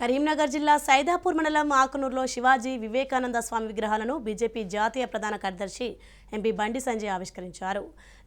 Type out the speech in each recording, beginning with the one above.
కరీంనగర్ జిల్లా సైదాపూర్ మండలం ఆకునూరులో శివాజీ వివేకానంద స్వామి విగ్రహాలను బీజేపీ జాతీయ ప్రధాన కార్యదర్శి ఎంపీ బండి సంజయ్ ఆవిష్కరించారు.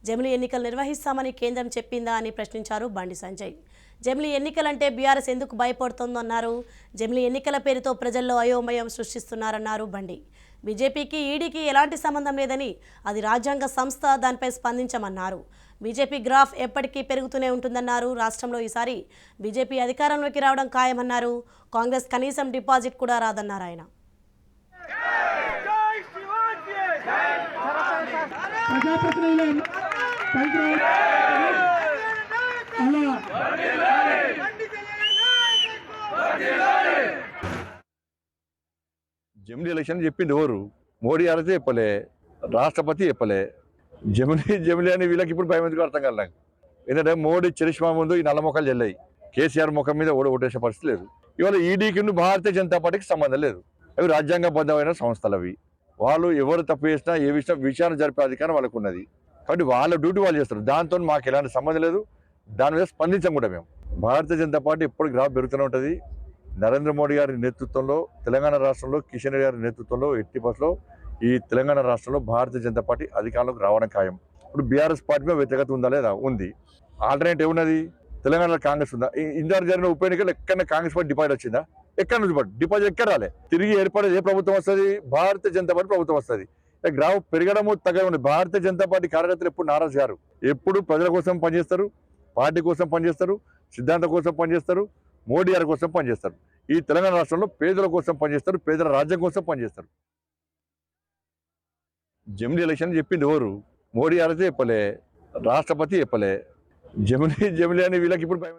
జమిలి ఎన్నికలు నిర్వహిస్తామని కేంద్రం చెప్పిందా అని ప్రశ్నించారు బండి సంజయ్. జమిలి ఎన్నికలంటే బీఆర్ఎస్ ఎందుకు భయపడుతోందన్నారు? జమిలి ఎన్నికల పేరుతో ప్రజల్లో అయోమయం సృష్టిస్తున్నారన్నారు బండి. బీజేపీకి ఈడీకి ఎలాంటి సంబంధం లేదని అది రాజ్యాంగ సంస్థ దానిపై స్పందించమన్నారు. బీజేపీ గ్రాఫ్ ఎప్పటికీ పెరుగుతూనే ఉంటుందన్నారు. రాష్ట్రంలో ఈసారి బీజేపీ అధికారంలోకి రావడం ఖాయమన్నారు. కాంగ్రెస్ కనీసం డిపాజిట్ కూడా రాదన్నారు ఆయన. జై శివాజీ ప్రజాప్రతినిధులు పైకి రా- అలా. జమిని ఎలక్షన్ చెప్పింది ఎవరు? మోడీ అరైతే చెప్పలే రాష్ట్రపతి చెప్పలే. జమిలి జమిలి అని వీళ్ళకి ఇప్పుడు భయం ఎందుకు అర్థం కాలేదు ఎందుకంటే మోడీ చరిష్మా ముందు ఈ నల్ల మొక్కలు చెల్లాయి. కేసీఆర్ ముఖం మీద ఓడి ఓటేసే పరిస్థితి లేదు. ఇవాళ ఈడీకి భారతీయ జనతా పార్టీకి సంబంధం లేదు. అవి రాజ్యాంగబద్ధమైన సంస్థలు అవి. వాళ్ళు ఎవరు తప్పు చేసినా ఏ విషయం విచారణ జరిపే అధికారం వాళ్ళకు ఉన్నది. కాబట్టి వాళ్ళ డ్యూటీ వాళ్ళు చేస్తారు. దాంతో మాకు ఎలాంటి సంబంధం లేదు. దాని మీద స్పందించాం కూడా మేము. భారతీయ జనతా పార్టీ ఎప్పుడు గ్రాఫ్ పెరుగుతూనే ఉంటుంది. నరేంద్ర మోడీ గారి నేతృత్వంలో తెలంగాణ రాష్ట్రంలో కిషన్ రెడ్డి గారి నేతృత్వంలో ఎట్టి బస్లో ఈ తెలంగాణ రాష్ట్రంలో భారతీయ జనతా పార్టీ అధికారంలోకి రావడం ఖాయం. ఇప్పుడు బీఆర్ఎస్ పార్టీ మీద వ్యతిరేకత ఉందా లేదా? ఉంది. ఆల్టర్నేట్ ఏమున్నది? తెలంగాణలో కాంగ్రెస్ ఉందా? ఈ- ఇందాక జరిగిన ఉప ఎన్నికలు ఎక్కడ కాంగ్రెస్ పార్టీ డిపాజిట్ వచ్చిందా? ఎక్కడ నుంచి పడి డిపాజిట్ ఎక్కడ రాలే? తిరిగి ఏర్పడేది ఏ ప్రభుత్వం వస్తుంది? భారతీయ జనతా పార్టీ ప్రభుత్వం వస్తుంది. గ్రాఫ్ పెరగడము తగ్గడం ఉంది భారతీయ జనతా పార్టీ కార్యకర్తలు ఎప్పుడు నారాజు గారు? ఎప్పుడు ప్రజల కోసం పనిచేస్తారు? పార్టీ కోసం పనిచేస్తారు? సిద్ధాంతం కోసం పనిచేస్తారు? మోడీ గారి కోసం పనిచేస్తారు? ఈ తెలంగాణ రాష్ట్రంలో పేదల కోసం పనిచేస్తారు? పేదల రాజ్యం కోసం పనిచేస్తారు? జమిని ఎలక్షన్ చెప్పింది ఎవరు? మోడీ గారైతే చెప్పలే రాష్ట్రపతి చెప్పలే. జమిని జమిని అని వీళ్ళకి ఇప్పుడు భయం